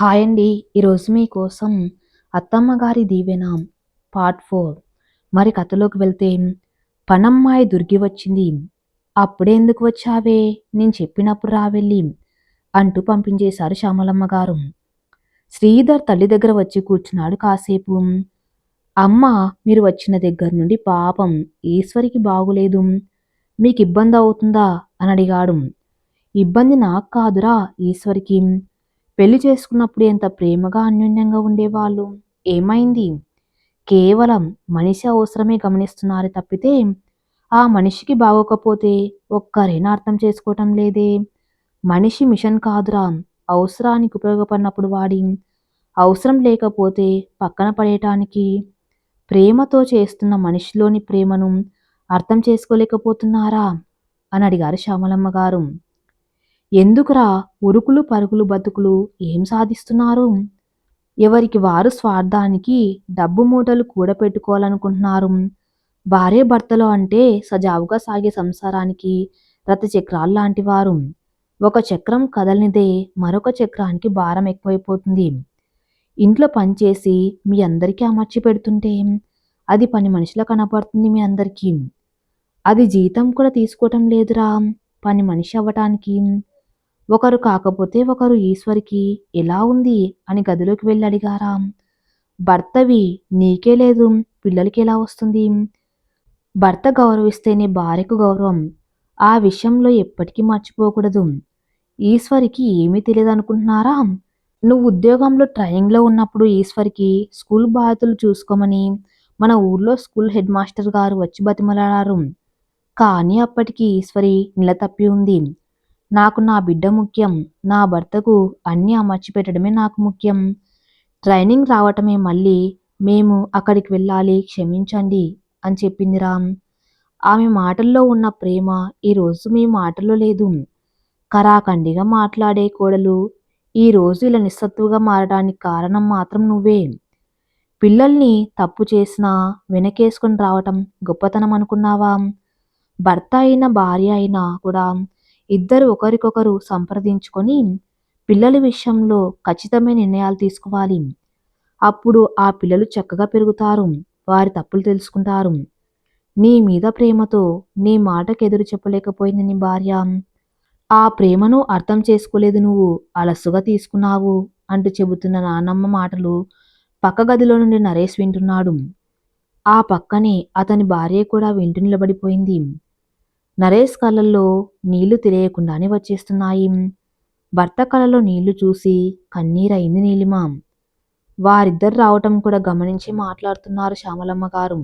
Hi అండి ఈరోజు మీకోసం అత్తమ్మ గారి దీవెన పార్ట్ ఫోర్. మరి కథలోకి వెళ్తే పనమ్మాయి దుర్గి వచ్చింది. అప్పుడే ఎందుకు వచ్చావే? నేను చెప్పినప్పుడు రావెళ్ళి అంటూ పంపించేశారు శ్యామలమ్మ గారు శ్రీధర్ తల్లి దగ్గర వచ్చి కూర్చున్నాడు కాసేపు. అమ్మ మీరు వచ్చిన దగ్గర నుండి పాపం ఈశ్వరికి బాగులేదు. మీకు ఇబ్బంది అవుతుందా? అని అడిగాడు. ఇబ్బంది నాకు కాదురా ఈశ్వరికి. పెళ్ళి చేసుకున్నప్పుడు ఎంత ప్రేమగా అన్యోన్యంగా ఉండేవాళ్ళు. ఏమైంది? కేవలం మనిషి అవసరమే గమనిస్తున్నారు తప్పితే ఆ మనిషికి బాగోకపోతే ఒక్కరైనా అర్థం చేసుకోవటం లేదే. మనిషి మిషన్ కాదురా. అవసరానికి ఉపయోగపడినప్పుడు వాడి అవసరం లేకపోతే పక్కన పడేయటానికి. ప్రేమతో చేస్తున్న మనిషిలోని ప్రేమను అర్థం చేసుకోలేకపోతున్నారా? అని అడిగారు శ్యామలమ్మ గారు. ఎందుకురా ఉరుకులు పరుగులు బతుకులు ఏం సాధిస్తున్నారు? ఎవరికి వారు స్వార్థానికి డబ్బు మూటలు కూడపెట్టుకోవాలనుకుంటున్నారు? భార్య భర్తలు అంటే సజావుగా సాగే సంసారానికి రథచక్రాలు లాంటి వారు. ఒక చక్రం కదలనిదే మరొక చక్రానికి భారం ఎక్కువైపోతుంది. ఇంట్లో పనిచేసి మీ అందరికీ అమర్చి పెడుతుంటే అది పని మనిషిలా కనపడుతుంది మీ అందరికీ. అది జీతం కూడా తీసుకోవటం లేదురా పని మనిషి అవ్వటానికి. ఒకరు కాకపోతే ఒకరు ఈశ్వరికి ఎలా ఉంది అని గదిలోకి వెళ్ళి అడిగారా భర్తవి నీకే లేదు పిల్లలకి ఎలా వస్తుంది? భర్త గౌరవిస్తేనే భార్యకు గౌరవం. ఆ విషయంలో ఎప్పటికీ మర్చిపోకూడదు. ఈశ్వరికి ఏమీ తెలియదు అనుకుంటున్నారా నువ్వు ఉద్యోగంలో ట్రైనింగ్లో ఉన్నప్పుడు ఈశ్వరికి స్కూల్ బాధ్యతలు చూసుకోమని మన ఊర్లో స్కూల్ హెడ్ మాస్టర్ గారు వచ్చి బతిమలాడారు. కానీ అప్పటికి ఈశ్వరి నిలతప్పి ఉంది. నాకు నా బిడ్డ ముఖ్యం. నా భర్తకు అన్నీ అమర్చి పెట్టడమే నాకు ముఖ్యం. ట్రైనింగ్ రావటమే మళ్ళీ మేము అక్కడికి వెళ్ళాలి క్షమించండి అని చెప్పింది రామ్. ఆమె మాటల్లో ఉన్న ప్రేమ ఈరోజు మీ మాటల్లో లేదు. కరాఖండిగా మాట్లాడే కోడలు ఈరోజు ఇలా నిస్సత్తుగా మారడానికి కారణం మాత్రం నువ్వే. పిల్లల్ని తప్పు చేసినా వెనకేసుకొని రావటం గొప్పతనం అనుకున్నావా? భర్త అయిన భార్య అయినా కూడా ఇద్దరు ఒకరికొకరు సంప్రదించుకొని పిల్లల విషయంలో ఖచ్చితమైన నిర్ణయాలు తీసుకోవాలి. అప్పుడు ఆ పిల్లలు చక్కగా పెరుగుతారు. వారి తప్పులు తెలుసుకుంటారు. నీ మీద ప్రేమతో నీ మాటకు ఎదురు చెప్పలేకపోయింది నీ భార్య. ఆ ప్రేమను అర్థం చేసుకోలేదు నువ్వు. అలసుగా తీసుకున్నావు అంటూ చెబుతున్న నానమ్మ మాటలు పక్క గదిలో నుండి నరేష్ వింటున్నాడు. ఆ పక్కనే అతని భార్య కూడా వింటూ నిలబడిపోయింది. నరేష్ కళ్ళల్లో నీళ్ళు తెలియకుండానే వచ్చేస్తున్నాయి. భర్త కళ్ళలో నీళ్ళు చూసి కన్నీరయింది నీలిమ. వారిద్దరు రావటం కూడా గమనించి మాట్లాడుతున్నారు శ్యామలమ్మ గారు.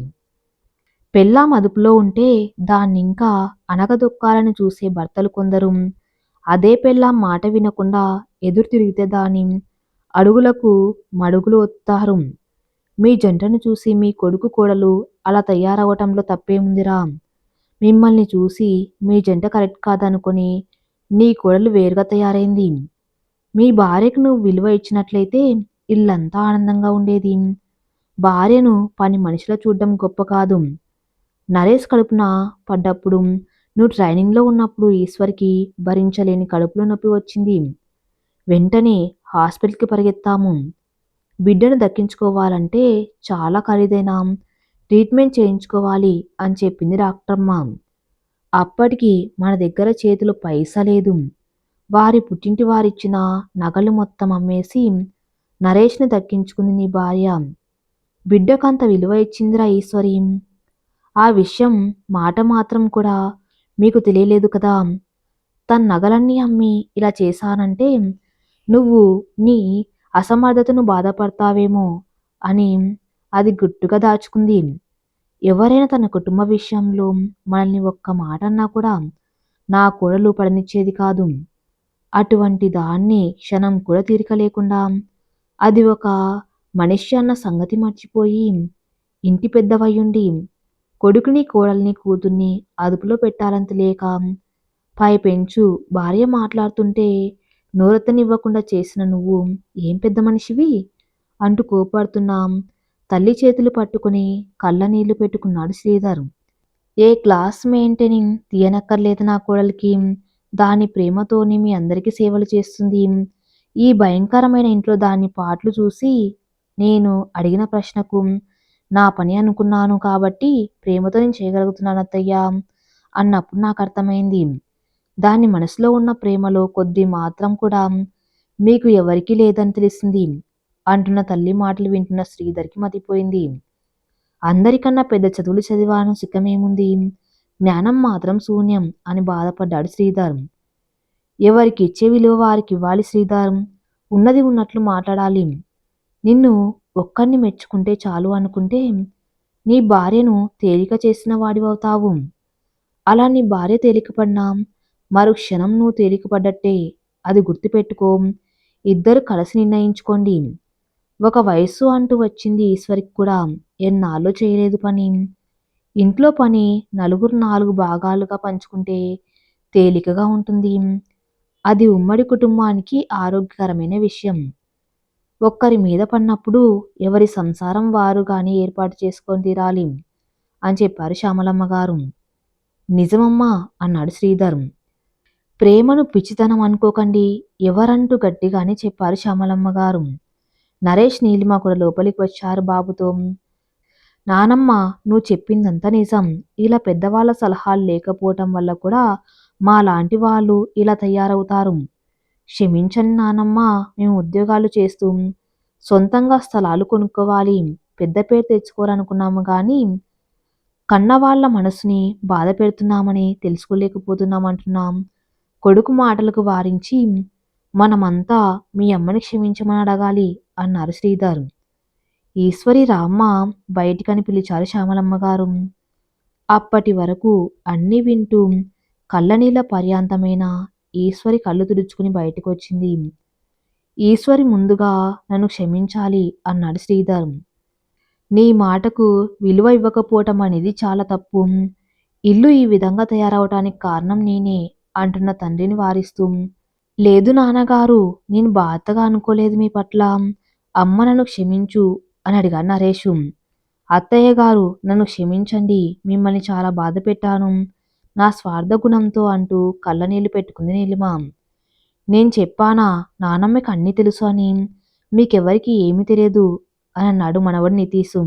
పెళ్ళాం అదుపులో ఉంటే దాన్నింకా అనగదొక్కాలని చూసే భర్తలు కొందరు. అదే పెళ్ళాం మాట వినకుండా ఎదురు తిరిగితే దాని అడుగులకు మడుగులు వస్తారు మీ జంటను చూసి మీ కొడుకు కోడలు అలా తయారవటంలో తప్పేముందిరా? మిమ్మల్ని చూసి మీ జంట కరెక్ట్ కాదనుకొని నీ కోడలు వేరుగా తయారైంది. మీ భార్యకు నువ్వు విలువ ఇచ్చినట్లయితే ఇల్లంతా ఆనందంగా ఉండేది. భార్యను పని మనిషిలో చూడడం గొప్ప కాదు. నరేష్ కడుపున పడ్డప్పుడు నువ్వు ట్రైనింగ్లో ఉన్నప్పుడు ఈశ్వర్కి భరించలేని కడుపులో నొప్పి వచ్చింది. వెంటనే హాస్పిటల్కి పరిగెత్తాము. బిడ్డను దక్కించుకోవాలంటే చాలా ఖరీదైన ట్రీట్మెంట్ చేయించుకోవాలి అని చెప్పింది డాక్టర్మ్మ. అప్పటికి మన దగ్గర చేతిలో పైసా లేదు. వారి పుట్టింటి వారిచ్చిన నగలు మొత్తం అమ్మేసి నరేష్ని దక్కించుకుంది నీ భార్య. బిడ్డకంత విలువ ఇచ్చిందిరా ఈశ్వరి. ఆ విషయం మాట మాత్రం కూడా మీకు తెలియలేదు కదా. తన నగలన్నీ అమ్మి ఇలా చేశానంటే నువ్వు నీ అసమర్థతను బాధపడతావేమో అని అది గుట్టుగా దాచుకుంది ఎవరైనా తన కుటుంబ విషయంలో మనల్ని ఒక్క మాట అన్నా కూడా నా కోడలు పడనిచ్చేది కాదు. అటువంటి దాన్ని క్షణం కూడా తీరిక లేకుండా అది ఒక మనిషి అన్న సంగతి మర్చిపోయి ఇంటి పెద్దవయ్యుండి కొడుకుని కోడల్ని కూతుర్ని అదుపులో పెట్టాలంత లేక పై పెంచు భార్య మాట్లాడుతుంటే నోరెత్తనివ్వకుండా చేసిన నువ్వు ఏం పెద్ద మనిషివి? అంటూ కోపాడుతున్నాం తల్లి చేతులు పట్టుకుని కళ్ళనీళ్ళు పెట్టుకున్నాడు శ్రీధర్ ఏ క్లాస్ మెయింటెనింగ్ తీయనక్కర్లేదు నా కోడలికి. దాని ప్రేమతోని మీ అందరికీ సేవలు చేస్తుంది. ఈ భయంకరమైన ఇంట్లో దాని పాటలు చూసి నేను అడిగిన ప్రశ్నకు నా పని అనుకున్నాను కాబట్టి ప్రేమతో నేను చేయగలుగుతున్నాను అత్తయ్యా అన్నప్పుడు నాకు అర్థమైంది. దాని మనసులో ఉన్న ప్రేమలో కొద్ది మాత్రం కూడా మీకు ఎవరికీ లేదని తెలిసింది. అంటున్న తల్లి మాటలు వింటున్న శ్రీధర్కి మతిపోయింది. అందరికన్నా పెద్ద చదువులు చదివాను సుఖమేముంది? జ్ఞానం మాత్రం శూన్యం అని బాధపడ్డాడు శ్రీధర్. ఎవరికి ఇచ్చే విలువ వారికి ఇవ్వాలి శ్రీధర్. ఉన్నది ఉన్నట్లు మాట్లాడాలి. నిన్ను ఒక్కరిని మెచ్చుకుంటే చాలు అనుకుంటే నీ భార్యను తేలిక చేసిన వాడివవుతావు. అలా నీ భార్య తేలికపడినా మరు క్షణం నువ్వు తేలికపడ్డట్టే. అది గుర్తుపెట్టుకో. ఇద్దరు కలిసి నిర్ణయించుకోండి. ఒక వయస్సు అంటూ వచ్చింది ఈశ్వరికి కూడా. ఎన్నాళ్ళు చేయలేదు పని. ఇంట్లో పని నలుగురు నాలుగు భాగాలుగా పంచుకుంటే తేలికగా ఉంటుంది. అది ఉమ్మడి కుటుంబానికి ఆరోగ్యకరమైన విషయం. ఒక్కరి మీద పడినప్పుడు ఎవరి సంసారం వారు కానీ ఏర్పాటు చేసుకొని తీరాలి అని చెప్పారు శ్యామలమ్మ గారు. నిజమమ్మా అన్నాడు శ్రీధర్. ప్రేమను పిచ్చితనం అనుకోకండి ఎవరంటూ గట్టిగానే చెప్పారు శ్యామలమ్మ గారు. నరేష్ నీలిమ కూడా లోపలికి వచ్చారు బాబుతో. నానమ్మ నువ్వు చెప్పిందంతా నిజం. ఇలా పెద్దవాళ్ళ సలహాలు లేకపోవటం వల్ల కూడా మా లాంటి వాళ్ళు ఇలా తయారవుతారు. క్షమించండి నానమ్మ మేము ఉద్యోగాలు చేస్తూ సొంతంగా స్థలాలు కొనుక్కోవాలి. పెద్ద పేరు తెచ్చుకోవాలనుకున్నాము కానీ కన్నవాళ్ళ మనసుని బాధ పెడుతున్నామని తెలుసుకోలేకపోతున్నామంటున్నాం. కొడుకు మాటలకు వారించి మనమంతా మీ అమ్మని క్షమించమని అడగాలి అన్నారు శ్రీధర్. ఈశ్వరి రామ్మ బయటికని పిలిచారు శ్యామలమ్మ గారు. అప్పటి వరకు అన్నీ వింటూ కళ్ళనీళ్ళ పర్యాంతమైన ఈశ్వరి కళ్ళు తుడుచుకుని బయటకు వచ్చింది ఈశ్వరి ముందుగా నన్ను క్షమించాలి అన్నాడు శ్రీధర్. నీ మాటకు విలువ ఇవ్వకపోవటం అనేది చాలా తప్పు. ఇల్లు ఈ విధంగా తయారవటానికి కారణం నేనే అంటున్న తండ్రిని వారిస్తూ లేదు నాన్నగారు నేను బాధగా అనుకోలేదు మీ పట్ల. అమ్మ నన్ను క్షమించు అని అడిగాడు నరేషు. అత్తయ్య గారు నన్ను క్షమించండి మిమ్మల్ని చాలా బాధ పెట్టాను. నా స్వార్థ గుణంతో అంటూ కళ్ళనీళ్ళు పెట్టుకుంది నీలిమ. నేను చెప్పానా నానమ్మకి అన్నీ తెలుసు అని. మీకెవరికి ఏమీ తెలియదు అని అన్నాడు మనవడు నితీశు.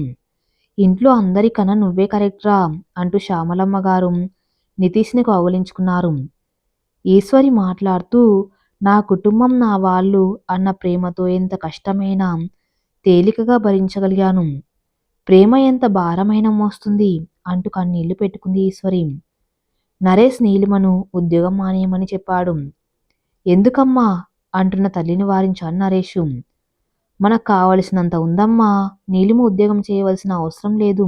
ఇంట్లో అందరికన్నా నువ్వే కరెక్ట్రా అంటూ శ్యామలమ్మ గారు నితీష్ని కౌగలించుకున్నారు. ఈశ్వరి మాట్లాడుతూ నా కుటుంబం నా వాళ్ళు అన్న ప్రేమతో ఎంత కష్టమైనా తేలికగా భరించగలిగాను. ప్రేమ ఎంత భారమైన మోస్తుంది అంటూ కన్నీళ్ళు పెట్టుకుంది ఈశ్వరి. నరేష్ నీలిమను ఉద్యోగం మానేయమని చెప్పాడు. ఎందుకమ్మా? అంటున్న తల్లిని వారించాను నరేషు. మనకు కావలసినంత ఉందమ్మా. నీలిమ ఉద్యోగం చేయవలసిన అవసరం లేదు.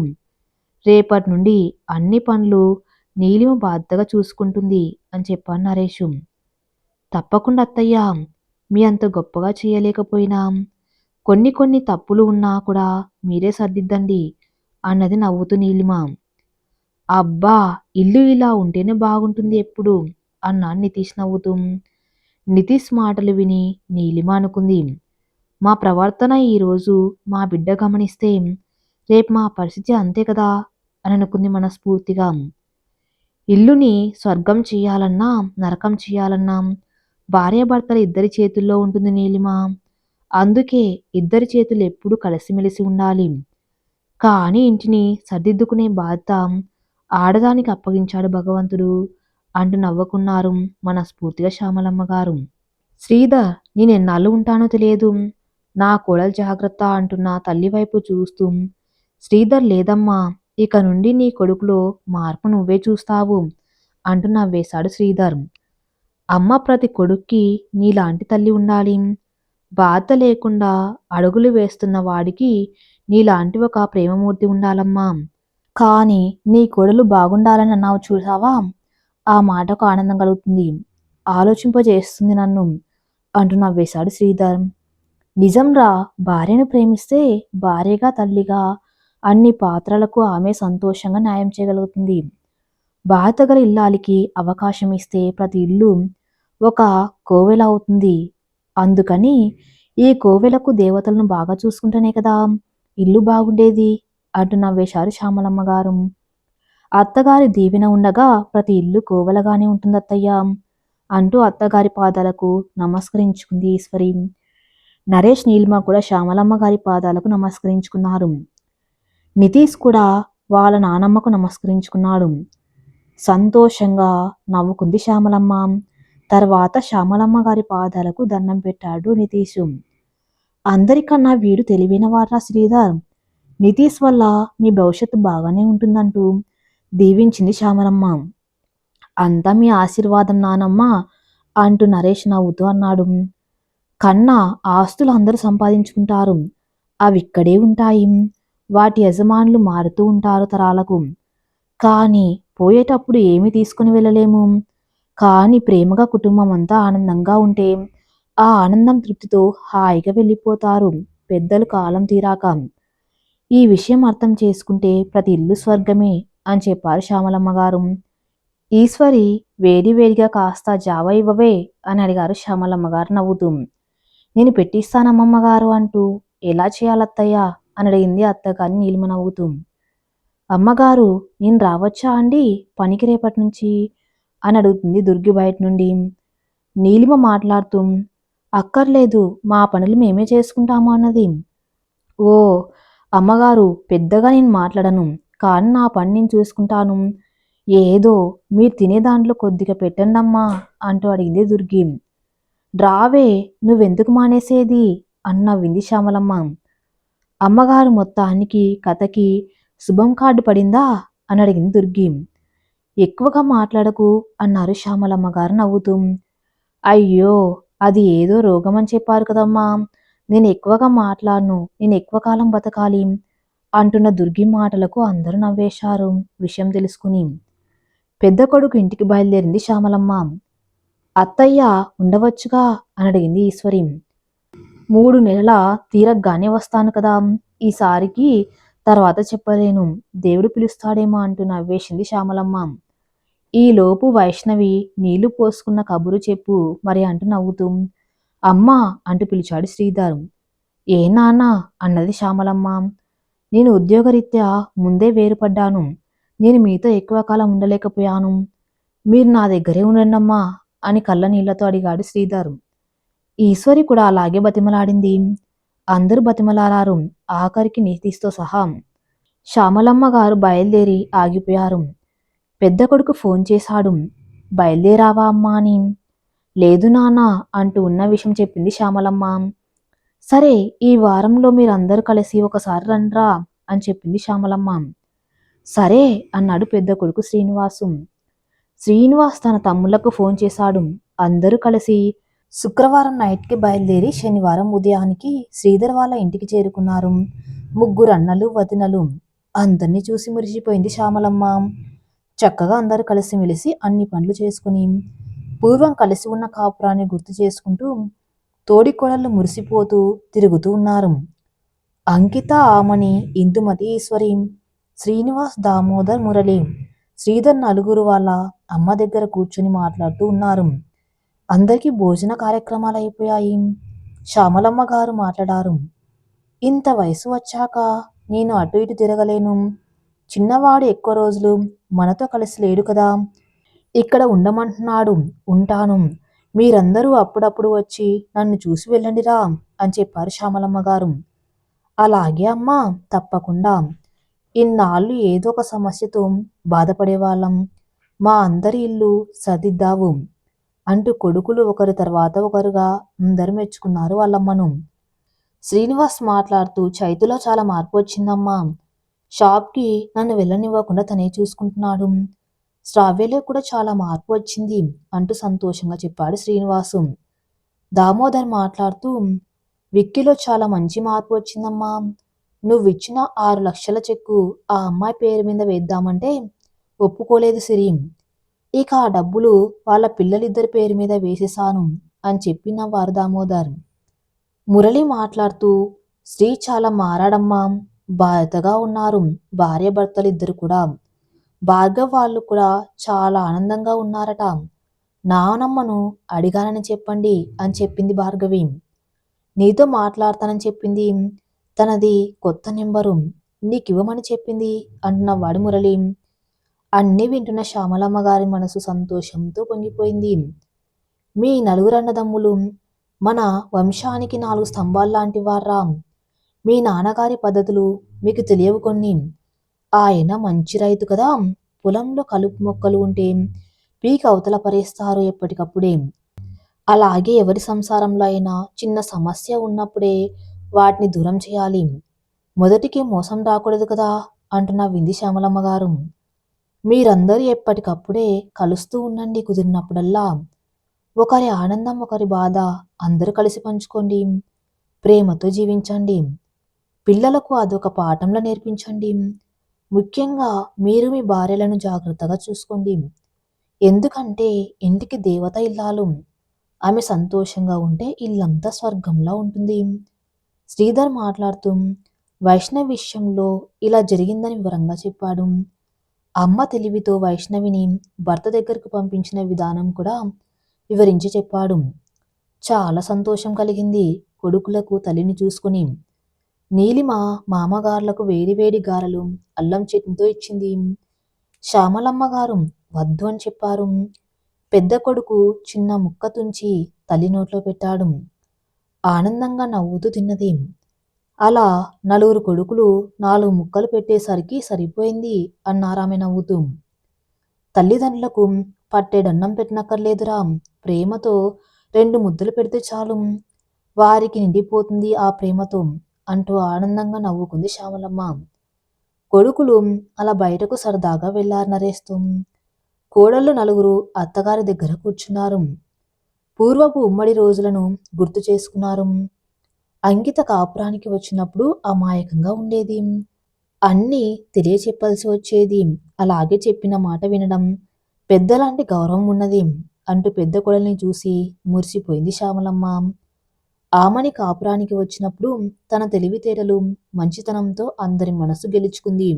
రేపటి నుండి అన్ని పనులు నీలిమ బాధ్యతగా చూసుకుంటుంది అని చెప్పాను నరేషు. తప్పకుండా అత్తయ్య. మీ అంత గొప్పగా చేయలేకపోయినా. కొన్ని కొన్ని తప్పులు ఉన్నా కూడా మీరే సర్దిద్దండి అన్నది నవ్వుతూ నీలిమ. అబ్బా ఇల్లు ఇలా ఉంటేనే బాగుంటుంది ఎప్పుడు? అన్నా నితీష్ నవ్వుతూ. నితీష్ మాటలు విని నీలిమ అనుకుంది. మా ప్రవర్తన ఈరోజు మా బిడ్డ గమనిస్తే రేపు మా పరిస్థితి అంతే కదా? అని అనుకుంది మనస్ఫూర్తిగా. ఇల్లుని స్వర్గం చేయాలన్నా నరకం చేయాలన్నా భార్యాభర్తల ఇద్దరి చేతుల్లో ఉంటుంది నీలిమ. అందుకే ఇద్దరి చేతులు ఎప్పుడూ కలిసిమెలిసి ఉండాలి. కానీ ఇంటిని సర్దిద్దుకునే బాధ్యత ఆడదానికి అప్పగించాడు భగవంతుడు అంటూ నవ్వుకున్నారు మన స్ఫూర్తిగా శ్యామలమ్మ గారు. శ్రీధర్ నేను ఎన్నాళ్ళు ఉంటానో తెలియదు. నా కోడలు జాగ్రత్త అంటున్న తల్లి వైపు చూస్తూ శ్రీధర్ లేదమ్మా ఇక నుండి నీ కొడుకులో మార్పు నువ్వే చూస్తావు అంటూ నవ్వేశాడు శ్రీధర్. అమ్మ ప్రతి కొడుక్కి నీలాంటి తల్లి ఉండాలి. బాధ లేకుండా అడుగులు వేస్తున్న వాడికి నీలాంటి ఒక ప్రేమమూర్తి ఉండాలమ్మా. కానీ నీ కొడలు బాగుండాలని అన్నావు చూసావా ఆ మాటకు ఆనందం కలుగుతుంది. ఆలోచింపజేస్తుంది నన్ను అంటూ నవ్వేశాడు శ్రీధర్. నిజంరా భార్యను ప్రేమిస్తే భార్యగా తల్లిగా అన్ని పాత్రలకు ఆమె సంతోషంగా న్యాయం చేయగలుగుతుంది. బాధ గల ఇల్లాలికి అవకాశం ఇస్తే ప్రతి ఇల్లు ఒక కోవెల అవుతుంది. అందుకని ఈ కోవెలకు దేవతలను బాగా చూసుకుంటేనే కదా ఇల్లు బాగుండేది అంటూ నవ్వేశారు శ్యామలమ్మ గారు అత్తగారి దీవెన ఉండగా ప్రతి ఇల్లు కోవెలగానే ఉంటుంది అత్తయ్య అంటూ అత్తగారి పాదాలకు నమస్కరించుకుంది ఈశ్వరి. నరేష్ నీలిమ కూడా శ్యామలమ్మ గారి పాదాలకు నమస్కరించుకున్నారు. నితీష్ కూడా వాళ్ళ నానమ్మకు నమస్కరించుకున్నాడు. సంతోషంగా నవ్వుకుంది శ్యామలమ్మ. తర్వాత శ్యామలమ్మ గారి పాదాలకు దండం పెట్టాడు నితీష్ అందరికన్నా వీడు తెలివైన వారా శ్రీధర్? నితీష్ వల్ల మీ భవిష్యత్తు బాగానే ఉంటుందంటూ దీవించింది శ్యామలమ్మ. అంతా మీ ఆశీర్వాదం నానమ్మ అంటూ నరేష్ నవ్వుతూ అన్నాడు. కన్నా ఆస్తులు అందరూ సంపాదించుకుంటారు. అవి ఇక్కడే ఉంటాయి. వాటి యజమానులు మారుతూ ఉంటారు తరాలకు. కానీ పోయేటప్పుడు ఏమీ తీసుకుని వెళ్ళలేము. కానీ ప్రేమగా కుటుంబం అంతా ఆనందంగా ఉంటే ఆ ఆనందం తృప్తితో హాయిగా వెళ్ళిపోతారు. పెద్దలు కాలం తీరాక ఈ విషయం అర్థం చేసుకుంటే ప్రతి ఇల్లు స్వర్గమే అని చెప్పారు శ్యామలమ్మ గారు. ఈశ్వరి వేడి వేడిగా కాస్త జావ ఇవ్వవే అని అడిగారు శ్యామలమ్మ గారు నవ్వుతూ. నేను పెట్టిస్తానమ్మమ్మ గారు అంటూ ఎలా చేయాలత్తయ్యా? అని అడిగింది అత్తగారిని నీలిమ నవ్వుతూ. అమ్మగారు నేను రావచ్చా అండి? పనికి రేపటి నుంచి అని అడుగుతుంది దుర్గి బయట నుండి. నీలిమ మాట్లాడుతూ అక్కర్లేదు మా పనులు మేమే చేసుకుంటాము అన్నది. ఓ అమ్మగారు పెద్దగా నేను మాట్లాడను కానీ నా పని నేను చూసుకుంటాను. ఏదో మీరు తినే దాంట్లో కొద్దిగా పెట్టండమ్మా అంటూ అడిగింది దుర్గి. రావే నువ్వెందుకు మానేసేది? అన్న వింది శ్యామలమ్మ. అమ్మగారు మొత్తానికి కథకి శుభం కార్డు పడిందా? అని అడిగింది దుర్గి. ఎక్కువగా మాట్లాడకు అన్నారు శ్యామలమ్మ గారు నవ్వుతూ. అయ్యో అది ఏదో రోగం అని చెప్పారు కదమ్మా. నేను ఎక్కువగా మాట్లాడను నేను ఎక్కువ కాలం బతకాలి అంటున్న దుర్గి మాటలకు అందరూ నవ్వేశారు విషయం తెలుసుకుని. పెద్ద కొడుకు ఇంటికి బయలుదేరింది శ్యామలమ్మ. అత్తయ్య ఉండవచ్చుగా అని అడిగింది ఈశ్వరి. మూడు నెలల తీరగ్గానే వస్తాను కదా ఈసారికి తర్వాత చెప్పలేను దేవుడు పిలుస్తాడేమో అంటూ నవ్వేసింది శ్యామలమ్మ. ఈలోపు వైష్ణవి నీళ్ళు పోసుకున్న కబురు చెప్పు మరి అంటూ నవ్వుతూ అమ్మా అంటూ పిలిచాడు శ్రీధర్. ఏ నాన్న? అన్నది శ్యామలమ్మ. నేను ఉద్యోగరీత్యా ముందే వేరుపడ్డాను. నేను మీతో ఎక్కువ కాలం ఉండలేకపోయాను. మీరు నా దగ్గరే ఉండండమ్మా అని కళ్ళ నీళ్ళతో అడిగాడు శ్రీధర్. ఈశ్వరి కూడా అలాగే బతిమలాడింది. అందరూ బతిమలారారు. ఆఖరికి నీతిస్తో సహా. శ్యామలమ్మ గారు బయలుదేరి ఆగిపోయారు. పెద్ద కొడుకు ఫోన్ చేశాడు. బయలుదేరావా అమ్మా అని లేదు నాన్న అంటూ ఉన్న విషయం చెప్పింది శ్యామలమ్మ. సరే ఈ వారంలో మీరందరూ కలిసి ఒకసారి రండ్రా అని చెప్పింది శ్యామలమ్మ. సరే అన్నాడు పెద్ద కొడుకు శ్రీనివాసు. శ్రీనివాస్ తన తమ్ముళ్ళకు ఫోన్ చేశాడు. అందరూ కలిసి శుక్రవారం నైట్కి బయలుదేరి శనివారం ఉదయానికి శ్రీధర్ వాళ్ళ ఇంటికి చేరుకున్నారు. ముగ్గురు అన్నలు వదినలు అందరినీ చూసి మురిసిపోయింది శ్యామలమ్మ. చక్కగా అందరూ కలిసిమెలిసి అన్ని పనులు చేసుకుని పూర్వం కలిసి ఉన్న కాపురాన్ని గుర్తు చేసుకుంటూ తోడికోడళ్ళు మురిసిపోతూ తిరుగుతూ ఉన్నారు. అంకిత ఆమని ఇందుమతి ఈశ్వరి శ్రీనివాస్ దామోదర్ మురళి శ్రీధర్ నలుగురు వాళ్ళ అమ్మ దగ్గర కూర్చొని మాట్లాడుతూ ఉన్నారు. అందరికీ భోజన కార్యక్రమాలు అయిపోయాయి. శ్యామలమ్మ గారు మాట్లాడారు. ఇంత వయసు వచ్చాక నేను అటు ఇటు తిరగలేను. చిన్నవాడు ఎక్కువ రోజులు మనతో కలిసి లేడు కదా. ఇక్కడ ఉండమంటున్నాడు ఉంటాను. మీరందరూ అప్పుడప్పుడు వచ్చి నన్ను చూసి వెళ్ళండిరా అని చెప్పారు శ్యామలమ్మ గారు అలాగే అమ్మా తప్పకుండా. ఇన్నాళ్ళు ఏదో ఒక సమస్యతో బాధపడేవాళ్ళం. మా అందరి ఇల్లు సర్దిద్దావు అంటూ కొడుకులు ఒకరి తర్వాత ఒకరుగా అందరు మెచ్చుకున్నారు వాళ్ళమ్మను. శ్రీనివాస్ మాట్లాడుతూ చైతులో చాలా మార్పు వచ్చిందమ్మా. షాప్కి నన్ను వెళ్ళనివ్వకుండా తనే చూసుకుంటున్నాడు. శ్రావ్యలో కూడా చాలా మార్పు వచ్చింది అంటూ సంతోషంగా చెప్పాడు శ్రీనివాసు. దామోదర్ మాట్లాడుతూ విక్కీలో చాలా మంచి మార్పు వచ్చిందమ్మా. నువ్వు ఇచ్చిన ఆరు లక్షల చెక్కు ఆ అమ్మాయి పేరు మీద వేద్దామంటే ఒప్పుకోలేదు సిరి. ఇక ఆ డబ్బులు వాళ్ళ పిల్లలిద్దరి పేరు మీద వేసేశాను అని చెప్పి నవ్వారు దామోదర్. మురళి మాట్లాడుతూ శ్రీ చాలా మారాడమ్మా. బాధ్యతగా ఉన్నారు. భార్య భర్తలిద్దరు కూడా. భార్గవ్ వాళ్ళు కూడా చాలా ఆనందంగా ఉన్నారట. నానమ్మను అడిగానని చెప్పండి అని చెప్పింది భార్గవి. నీతో మాట్లాడతానని చెప్పింది. తనది కొత్త నెంబరు. నీకు ఇవ్వమని చెప్పింది అంటున్న వాడు మురళి. అన్నీ వింటున్న శ్యామలమ్మ గారి మనసు సంతోషంతో పొంగిపోయింది. మీ నలుగురు అన్నదమ్ములు మన వంశానికి నాలుగు స్తంభాలు లాంటి వారా మీ నాన్నగారి పద్ధతులు మీకు తెలియవు కొన్ని. ఆయన మంచి రైతు కదా. పొలంలో కలుపు మొక్కలు ఉంటే పీక అవతల పరేస్తారు ఎప్పటికప్పుడే. అలాగే ఎవరి సంసారంలో అయినా చిన్న సమస్య ఉన్నప్పుడే వాటిని దూరం చేయాలి. మొదటికి మోసం రాకూడదు కదా అంటున్న వింది శ్యామలమ్మ గారు. మీరందరూ ఎప్పటికప్పుడే కలుస్తూ ఉండండి కుదిరినప్పుడల్లా. ఒకరి ఆనందం ఒకరి బాధ అందరూ కలిసి పంచుకోండి. ప్రేమతో జీవించండి. పిల్లలకు అదొక పాఠంలో నేర్పించండి. ముఖ్యంగా మీరు మీ భార్యలను జాగ్రత్తగా చూసుకోండి. ఎందుకంటే ఇంటికి దేవత ఇల్లాలు. ఆమె సంతోషంగా ఉంటే ఇల్లంతా స్వర్గంలా ఉంటుంది. శ్రీధర్ మాట్లాడుతూ వైష్ణవి విషయంలో ఇలా జరిగిందని వివరంగా చెప్పాడు. అమ్మ తెలివితో వైష్ణవిని భర్త దగ్గరకు పంపించిన విధానం కూడా వివరించి చెప్పాడు. చాలా సంతోషం కలిగింది కొడుకులకు తల్లిని చూసుకుని. నీలిమ మామగారులకు వేడివేడి గారెలు అల్లం చట్నీతో ఇచ్చింది. శ్యామలమ్మ గారు వద్దు అని చెప్పారు. పెద్ద కొడుకు చిన్న ముక్క తుంచి తల్లి నోట్లో పెట్టాడు. ఆనందంగా నవ్వుతూ తిన్నది. అలా నలుగురు కొడుకులు నాలుగు ముక్కలు పెట్టేసరికి సరిపోయింది అన్నారామె నవ్వుతూ. తల్లిదండ్రులకు పట్టెడన్నం పెట్టనక్కర్లేదురా ప్రేమతో రెండు ముద్దలు పెడితే చాలు. వారికి నిండిపోతుంది ఆ ప్రేమతో. అంటూ ఆనందంగా నవ్వుకుంది శ్యామలమ్మ. కొడుకులు అలా బయటకు సరదాగా వెళ్ళారు నరేస్తూ కోడళ్ళు నలుగురు అత్తగారి దగ్గర కూర్చున్నారు. పూర్వపు ఉమ్మడి రోజులను గుర్తు చేసుకున్నారు. అంకిత కాపురానికి వచ్చినప్పుడు అమాయకంగా ఉండేది. అన్నీ తెలియచెప్పాల్సి వచ్చేది. అలాగే చెప్పిన మాట వినడం పెద్దలాంటి గౌరవం ఉన్నది అంటూ పెద్ద కొడల్ని చూసి మురిసిపోయింది శ్యామలమ్మ. ఆమని కాపురానికి వచ్చినప్పుడు తన తెలివితేటలు మంచితనంతో అందరి మనసు గెలుచుకుంది.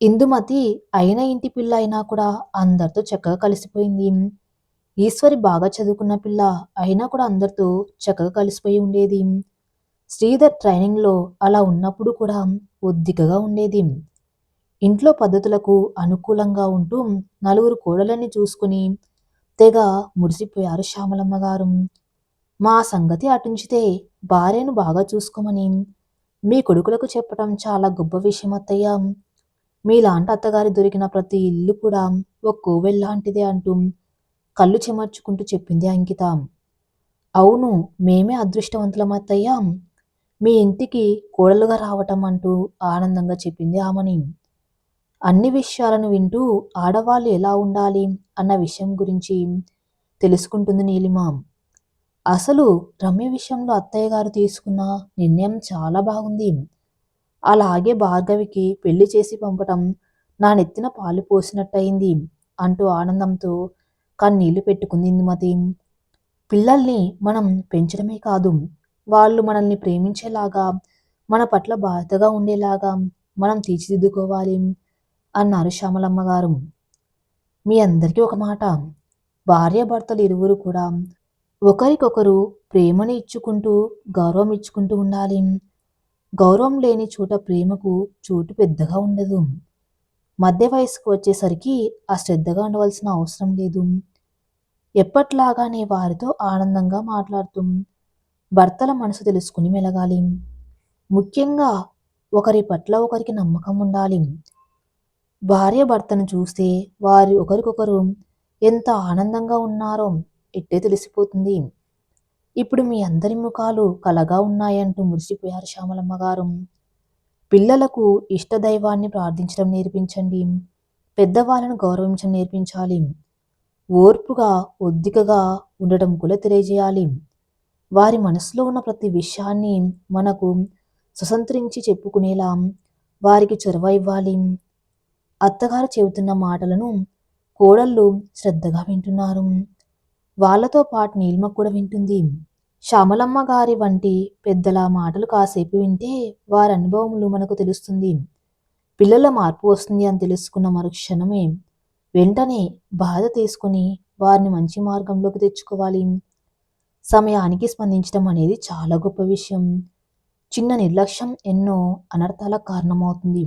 ఇందుమతి అయిన ఇంటి పిల్ల అయినా కూడా అందరితో చక్కగా కలిసిపోయింది. ఈశ్వరి బాగా చదువుకున్న పిల్ల అయినా కూడా అందరితో చక్కగా కలిసిపోయి ఉండేది. శ్రీధర్ ట్రైనింగ్లో అలా ఉన్నప్పుడు కూడా ఒద్దికగా ఉండేది. ఇంట్లో పద్ధతులకు అనుకూలంగా ఉంటూ నలుగురు కోడలని చూసుకుని తెగ మురిసిపోయారు శ్యామలమ్మ గారు. మా సంగతి అటుంచితే భార్యను బాగా చూసుకోమని. మీ కొడుకులకు చెప్పడం చాలా గొప్ప విషయం అత్తయ్య. మీలాంటి అత్తగారి దొరికిన ప్రతి ఇల్లు కూడా ఒక కోవెల్లాంటిదే అంటూ కళ్ళు చెమర్చుకుంటూ చెప్పింది అంకిత. అవును మేమే అదృష్టవంతులం అత్తయ్య. మీ ఇంటికి కోడలుగా రావటం అంటూ ఆనందంగా చెప్పింది ఆమని. అన్ని విషయాలను వింటూ ఆడవాళ్ళు ఎలా ఉండాలి అన్న విషయం గురించి తెలుసుకుంటుంది నీలిమాం. అసలు రమ్య విషయంలో అత్తయ్య గారు తీసుకున్న నిర్ణయం చాలా బాగుంది. అలాగే భార్గవికి పెళ్ళి చేసి పంపటం నా నెత్తిన పాలు పోసినట్టయింది అంటూ ఆనందంతో కన్నీళ్ళు పెట్టుకుంది ఇందుమతి. పిల్లల్ని మనం పెంచడమే కాదు వాళ్ళు మనల్ని ప్రేమించేలాగా మన పట్ల బాధగా ఉండేలాగా మనం తీర్చిదిద్దుకోవాలి అన్నారు శ్యామలమ్మ గారు. మీ అందరికీ ఒక మాట భార్యాభర్తలు ఇరువురు కూడా ఒకరికొకరు ప్రేమను ఇచ్చుకుంటూ గౌరవం ఇచ్చుకుంటూ ఉండాలి. గౌరవం లేని చోట ప్రేమకు చోటు పెద్దగా ఉండదు. మధ్య వయసుకు వచ్చేసరికి ఆ శ్రద్ధగా ఉండవలసిన అవసరం లేదు. ఎప్పట్లాగానే వారితో ఆనందంగా మాట్లాడుతూ భర్తల మనసు తెలుసుకుని మెలగాలి. ముఖ్యంగా ఒకరి పట్ల ఒకరికి నమ్మకం ఉండాలి. భార్య భర్తను చూస్తే వారి ఒకరికొకరు ఎంత ఆనందంగా ఉన్నారో ఇట్టే తెలిసిపోతుంది. ఇప్పుడు మీ అందరి ముఖాలు కలగా ఉన్నాయంటూ మురిసిపోయారు శ్యామలమ్మ గారు. పిల్లలకు ఇష్టదైవాన్ని ప్రార్థించడం నేర్పించండి. పెద్దవాళ్ళను గౌరవించడం నేర్పించాలి. ఓర్పుగా ఒద్దికగా ఉండటం కూడా తెలియజేయాలి. వారి మనసులో ఉన్న ప్రతి విషయాన్ని మనకు స్వతంత్రించి చెప్పుకునేలా వారికి చొరవ ఇవ్వాలి. అత్తగారు చెబుతున్న మాటలను కోడళ్ళు శ్రద్ధగా వింటున్నారు. వాళ్ళతో పాటు నీలిమ కూడా వింటుంది. శ్యామలమ్మ గారి వంటి పెద్దల మాటలు కాసేపు వింటే వారి అనుభవములు మనకు తెలుస్తుంది. పిల్లల మార్పు వస్తుంది అని తెలుసుకున్న మరుక్షణమే వెంటనే బాధ తీసుకొని వారిని మంచి మార్గంలోకి తెచ్చుకోవాలి. సమయానికి స్పందించడం అనేది చాలా గొప్ప విషయం. చిన్న నిర్లక్ష్యం ఎన్నో అనర్థాలకు కారణమవుతుంది.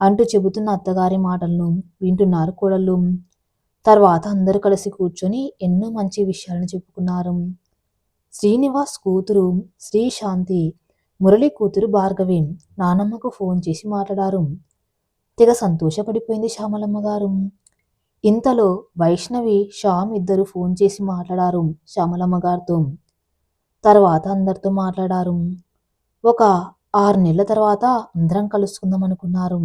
అంటూ చెబుతున్న అత్తగారి మాటలను వింటున్నారు కోడళ్ళు. తర్వాత అందరూ కలిసి కూర్చొని ఎన్నో మంచి విషయాలను చెప్పుకున్నారు. శ్రీనివాస్ కూతురు శ్రీశాంతి మురళి కూతురు భార్గవి నానమ్మకు ఫోన్ చేసి మాట్లాడారు. తెగ సంతోషపడిపోయింది శ్యామలమ్మ గారు. ఇంతలో వైష్ణవి శ్యామ్ ఇద్దరు ఫోన్ చేసి మాట్లాడారు శ్యామలమ్మ గారితో. తర్వాత అందరితో మాట్లాడారు. ఒక ఆరు నెలల తర్వాత అందరం కలుసుకుందాం అనుకున్నారు.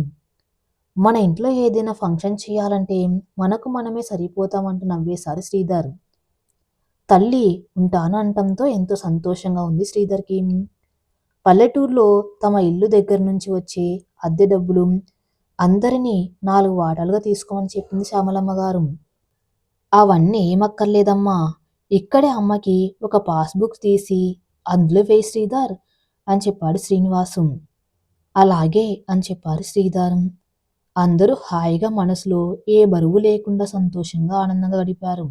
మన ఇంట్లో ఏదైనా ఫంక్షన్ చేయాలంటే మనకు మనమే సరిపోతామంటూ నవ్వేశారు శ్రీధర్. తల్లి ఉంటాను అంటంతో ఎంతో సంతోషంగా ఉంది శ్రీధర్కి. పల్లెటూరులో తమ ఇల్లు దగ్గర నుంచి వచ్చే అద్దె డబ్బులు అందరినీ నాలుగు వాటాలుగా తీసుకోమని చెప్పింది శ్యామలమ్మ గారు. అవన్నీ ఏమక్కర్లేదమ్మా ఇక్కడే అమ్మకి ఒక పాస్బుక్ తీసి అందులో వేయి శ్రీధర్ అని చెప్పాడు శ్రీనివాసు. అలాగే అని చెప్పారు శ్రీధర్. అందరూ హాయిగా మనసులో ఏ బరువు లేకుండా సంతోషంగా ఆనందంగా గడిపారు.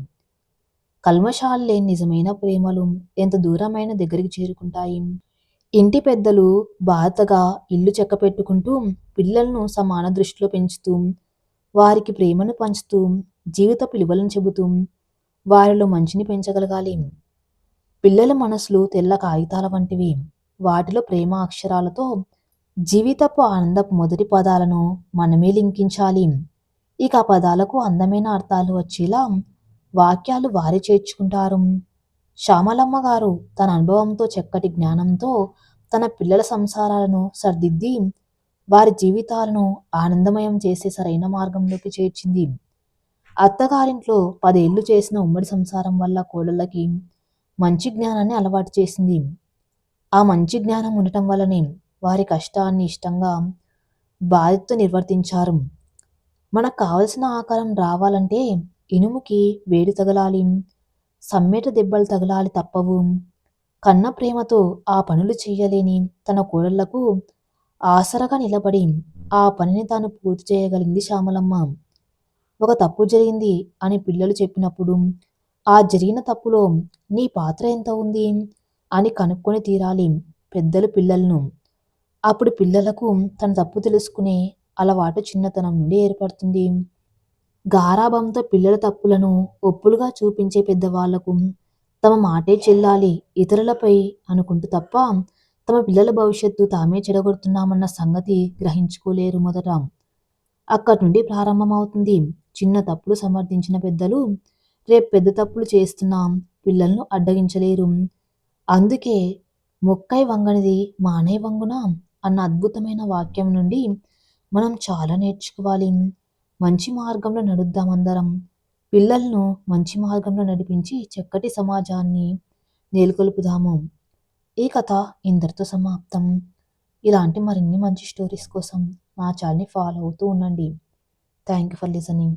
కల్మషాలు లేని నిజమైన ప్రేమలు ఎంత దూరమైన దగ్గరికి చేరుకుంటాయి. ఇంటి పెద్దలు బాధగా ఇల్లు చెక్క పెట్టుకుంటూ పిల్లలను సమాన దృష్టిలో పెంచుతూ వారికి ప్రేమను పంచుతూ జీవిత విలువలను చెబుతూ వారిలో మంచిని పెంచగలగాలి. పిల్లల మనసులు తెల్ల కాగితాల వంటివి వాటిలో ప్రేమ అక్షరాలతో జీవితపు ఆనందపు మొదటి పదాలను మనమే లింకించాలి. ఇక ఆ పదాలకు అందమైన అర్థాలు వచ్చేలా వాక్యాలు వారి చేర్చుకుంటారు. శ్యామలమ్మ గారు తన అనుభవంతో చక్కటి జ్ఞానంతో తన పిల్లల సంసారాలను సర్దిద్ది వారి జీవితాలను ఆనందమయం చేసే సరైన మార్గంలోకి చేర్చింది. అత్తగారింట్లో పదేళ్ళు చేసిన ఉమ్మడి సంసారం వల్ల కోడళ్ళకి మంచి జ్ఞానాన్ని అలవాటు చేసింది. ఆ మంచి జ్ఞానం ఉండటం వల్లనే వారి కష్టాన్ని ఇష్టంగా బాధ్యత నిర్వర్తించారు. మనకు కావలసిన ఆకారం రావాలంటే ఇనుముకి వేడి తగలాలి సమ్మెట దెబ్బలు తగలాలి తప్పవు. కన్న ప్రేమతో ఆ పనులు చేయలేని తన కోడళ్ళకు ఆసరగా నిలబడి ఆ పనిని తాను పూర్తి చేయగలిగింది శ్యామలమ్మ. ఒక తప్పు జరిగింది అని పిల్లలు చెప్పినప్పుడు ఆ జరిగిన తప్పులో నీ పాత్ర ఎంత ఉంది అని కనుక్కొని తీరాలి పెద్దలు పిల్లలను. అప్పుడు పిల్లలకు తన తప్పు తెలుసుకునే అలవాటు చిన్నతనం నుండి ఏర్పడుతుంది. గారాభంతో పిల్లల తప్పులను ఒప్పులుగా చూపించే పెద్దవాళ్ళకు తమ మాటే చెల్లాలి ఇతరులపై అనుకుంటూ తప్ప తమ పిల్లల భవిష్యత్తు తామే చెడగొడుతున్నామన్న సంగతి గ్రహించుకోలేరు మొదట. అక్కడి నుండి ప్రారంభమవుతుంది. చిన్న తప్పులు సమర్థించిన పెద్దలు రేపు పెద్ద తప్పులు చేస్తున్నాం పిల్లలను అడ్డగించలేరు. అందుకే మొక్కై వంగనిది మానే వంగున అన్న అద్భుతమైన వాక్యం నుండి మనం చాలా నేర్చుకోవాలి. మంచి మార్గంలో నడుద్దాం అందరం. పిల్లలను మంచి మార్గంలో నడిపించి చక్కటి సమాజాన్ని నెలకొల్పుదాము ఈ కథ ఇందరితో సమాప్తం. ఇలాంటి మరిన్ని మంచి స్టోరీస్ కోసం నా ఛానల్ని ఫాలో అవుతూ ఉండండి. Thank you for listening